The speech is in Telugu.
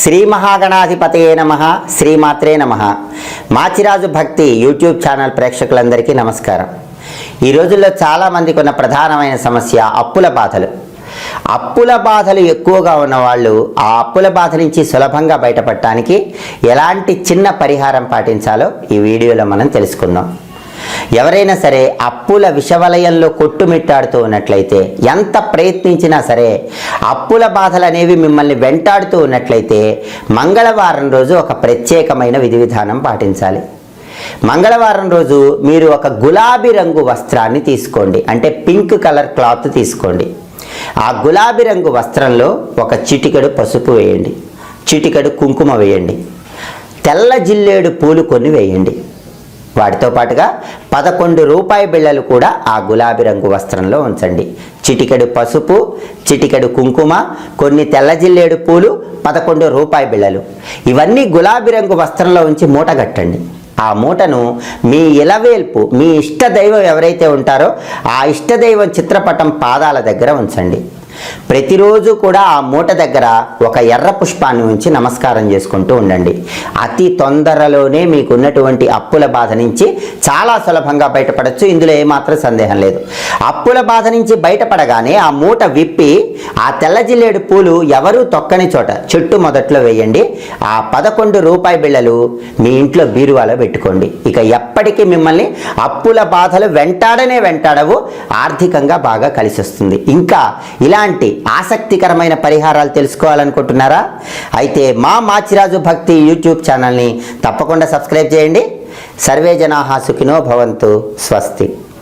శ్రీ మహాగణాధిపతయే నమ శ్రీమాత్రే నమ. మాచిరాజు భక్తి యూట్యూబ్ ఛానల్ ప్రేక్షకులందరికీ నమస్కారం. ఈ రోజుల్లో చాలామందికి ఉన్న ప్రధానమైన సమస్య అప్పుల బాధలు. అప్పుల బాధలు ఎక్కువగా ఉన్నవాళ్ళు ఆ అప్పుల బాధ నుంచి సులభంగా బయటపడటానికి ఎలాంటి చిన్న పరిహారం పాటించాలో ఈ వీడియోలో మనం తెలుసుకుందాం. ఎవరైనా సరే అప్పుల విషవలయంలో కొట్టుమిట్టాడుతూ ఉన్నట్లయితే ఎంత ప్రయత్నించినా సరే అప్పుల బాధలు అనేవి మిమ్మల్ని వెంటాడుతూ ఉన్నట్లయితే మంగళవారం రోజు ఒక ప్రత్యేకమైన విధి విధానం పాటించాలి. మంగళవారం రోజు మీరు ఒక గులాబీ రంగు వస్త్రాన్ని తీసుకోండి. అంటే పింక్ కలర్ క్లాత్ తీసుకోండి. ఆ గులాబీ రంగు వస్త్రంలో ఒక చిటికెడు పసుపు వేయండి. చిటికెడు కుంకుమ వేయండి. తెల్ల జిల్లేడు పూలు కొన్ని వేయండి. వాటితో పాటుగా పదకొండు రూపాయి బిళ్ళలు కూడా ఆ గులాబీ రంగు వస్త్రంలో ఉంచండి. చిటికెడు పసుపు చిటికెడు కుంకుమ కొన్ని తెల్ల జిల్లేడు పూలు పదకొండు రూపాయి బిళ్ళలు. ఇవన్నీ గులాబీ రంగు వస్త్రంలో ఉంచి మూట కట్టండి. ఆ మూటను మీ ఇలవేల్పు మీ ఇష్ట దైవం ఎవరైతే ఉంటారో ఆ ఇష్టదైవం చిత్రపటం పాదాల దగ్గర ఉంచండి. ప్రతిరోజు కూడా ఆ మూట దగ్గర ఒక ఎర్ర పుష్పాన్ని ఉంచి నమస్కారం చేసుకుంటూ ఉండండి. అతి తొందరలోనే మీకు ఉన్నటువంటి అప్పుల బాధ నుంచి చాలా సులభంగా బయటపడచ్చు. ఇందులో ఏమాత్రం సందేహం లేదు. అప్పుల బాధ నుంచి బయటపడగానే ఆ మూట విప్పి ఆ తెల్లజిల్లేడు పూలు ఎవరూ తొక్కని చోట చెట్టు మొదట్లో వేయండి. ఆ పదకొండు రూపాయి బిళ్ళలు మీ ఇంట్లో బీరువాలో పెట్టుకోండి. ఇక ఎప్పటికీ మిమ్మల్ని అప్పుల బాధలు వెంటాడనే వెంటాడవు ఆర్థికంగా బాగా కలిసి వస్తుంది ఇంకా ఇలాంటి ఆసక్తికరమైన పరిహారాలు తెలుసుకోవాలనుకుంటున్నారా? అయితే మా మాచిరాజు భక్తి యూట్యూబ్ ఛానల్ని తప్పకుండా సబ్స్క్రైబ్ చేయండి. సర్వే జనాహా సుఖినో భవంతు స్వస్తి.